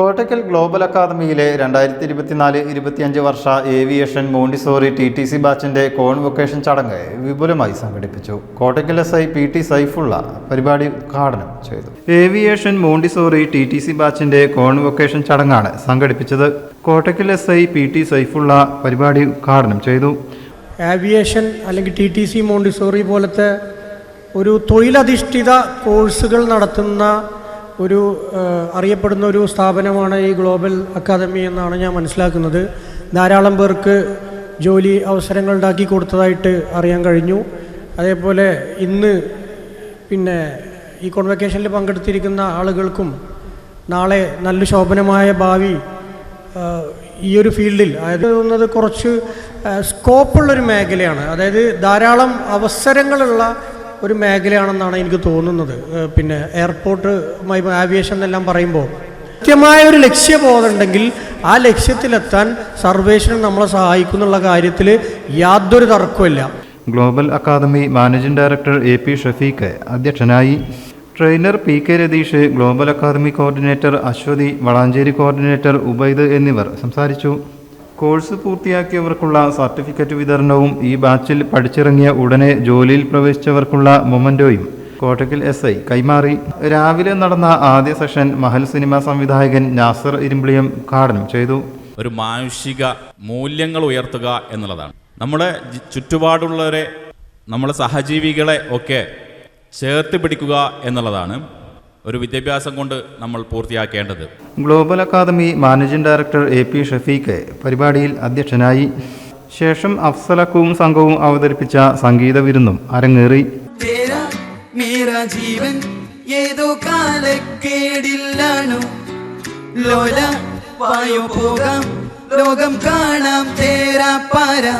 Kottakkal global അക്കാദമിയിലെ രണ്ടായിരത്തി ഇരുപത്തിനാല് ഇരുപത്തിയഞ്ച് വർഷ aviation montessori T T C ബാച്ചിന്റെ കോൺവൊക്കേഷൻ ചടങ്ങ് വിപുലമായി സംഘടിപ്പിച്ചു. Kottakkal S I P T Saifulla പരിപാടി ഉദ്ഘാടനം ചെയ്തു. Aviation montessori T T C ബാച്ചിന്റെ കോൺവൊക്കേഷൻ ചടങ്ങാണ് സംഘടിപ്പിച്ചത്. Kottakkal S I P T Saifulla പരിപാടി ഉദ്ഘാടനം ചെയ്തു. ഏവിയേഷൻ അല്ലെങ്കിൽ ടി ടി സി മോണ്ടിസോറി പോലത്തെ ഒരു തൊഴിലധിഷ്ഠിത കോഴ്സുകൾ നടത്തുന്ന ഒരു അറിയപ്പെടുന്ന ഒരു സ്ഥാപനമാണ് ഈ ഗ്ലോബൽ അക്കാദമി എന്നാണ് ഞാൻ മനസ്സിലാക്കുന്നത്. ധാരാളം പേർക്ക് ജോലി അവസരങ്ങൾ ഉണ്ടാക്കി കൊടുത്തതായിട്ട് അറിയാൻ കഴിഞ്ഞു. അതേപോലെ ഇന്ന് പിന്നെ ഈ കോൺവെക്കേഷനിൽ പങ്കെടുത്തിരിക്കുന്ന ആളുകൾക്കും നാളെ നല്ല ശോഭനമായ ഭാവി ഈ ഒരു ഫീൽഡിൽ അതായത് തോന്നുന്നത് കുറച്ച് സ്കോപ്പുള്ളൊരു മേഖലയാണ്. അതായത് ധാരാളം അവസരങ്ങളുള്ള ഒരു മേഖലയാണെന്നാണ് എനിക്ക് തോന്നുന്നത്. പിന്നെ എയർപോർട്ട് ആവിയേഷൻ എന്നെല്ലാം പറയുമ്പോൾ. കൃത്യമായ ഒരു ലക്ഷ്യബോധമുണ്ടെങ്കിൽ ആ ലക്ഷ്യത്തിലെത്താൻ സർവേഷന് നമ്മളെ സഹായിക്കുന്നുള്ള കാര്യത്തിൽ യാതൊരു തർക്കമില്ല global academy managing director A P Shafeeq അധ്യക്ഷനായി. Trainer P K Ratheesh global academy coordinator Aswathy Valanchery coordinator Ubaid എന്നിവർ സംസാരിച്ചു. കോഴ്സ് പൂർത്തിയാക്കിയവർക്കുള്ള സർട്ടിഫിക്കറ്റ് വിതരണവും ഈ ബാച്ചിൽ പഠിച്ചിറങ്ങിയ ഉടനെ ജോലിയിൽ പ്രവേശിച്ചവർക്കുള്ള മൊമന്റോയും കോട്ടക്കൽ എസ് ഐ കൈമാറി. രാവിലെ നടന്ന ആദ്യ സെഷൻ മഹൽ സിനിമ സംവിധായകൻ നാസർ ഇരുമ്പിളിയം ഉദ്ഘാടനം ചെയ്തു. ഒരു മാനുഷിക മൂല്യങ്ങൾ ഉയർത്തുക എന്നുള്ളതാണ്. നമ്മുടെ ചുറ്റുപാടുള്ളവരെ നമ്മുടെ സഹജീവികളെ ഒക്കെ ചേർത്ത് പിടിക്കുക എന്നുള്ളതാണ്. ഒരു വിദ്യാഭ്യാസം കൊണ്ട് നമ്മൾ പൂർത്തിയാക്കേണ്ടത്. Global academy managing director A P Shafeeq പരിപാടിയിൽ അധ്യക്ഷനായി. ശേഷം അഫ്സലക്കും സംഘവും അവതരിപ്പിച്ച സംഗീത വിരുന്നും അരങ്ങേറി. ജീവൻ ഏതോ കാലക്കേടില്ലാണു ലോല വായോ പോകാം ലോകം കാണാം തേരാ പാരാ.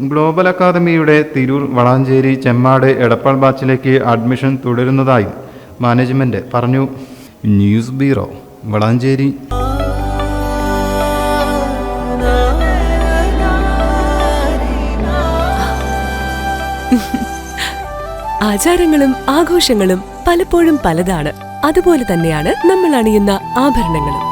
ഗ്ലോബൽ അക്കാദമിയുടെ തിരൂർ വളാഞ്ചേരി ചെമ്മാട് എടപ്പാൾ ബാച്ചിലേക്ക് അഡ്മിഷൻ തുടരുന്നതായും മാനേജ്മെന്റ് പറഞ്ഞു. News bureau Valanchery. ആചാരങ്ങളും ആഘോഷങ്ങളും പലപ്പോഴും പലതാണ്. അതുപോലെ തന്നെയാണ് നമ്മൾ അണിയുന്ന ആഭരണങ്ങളും.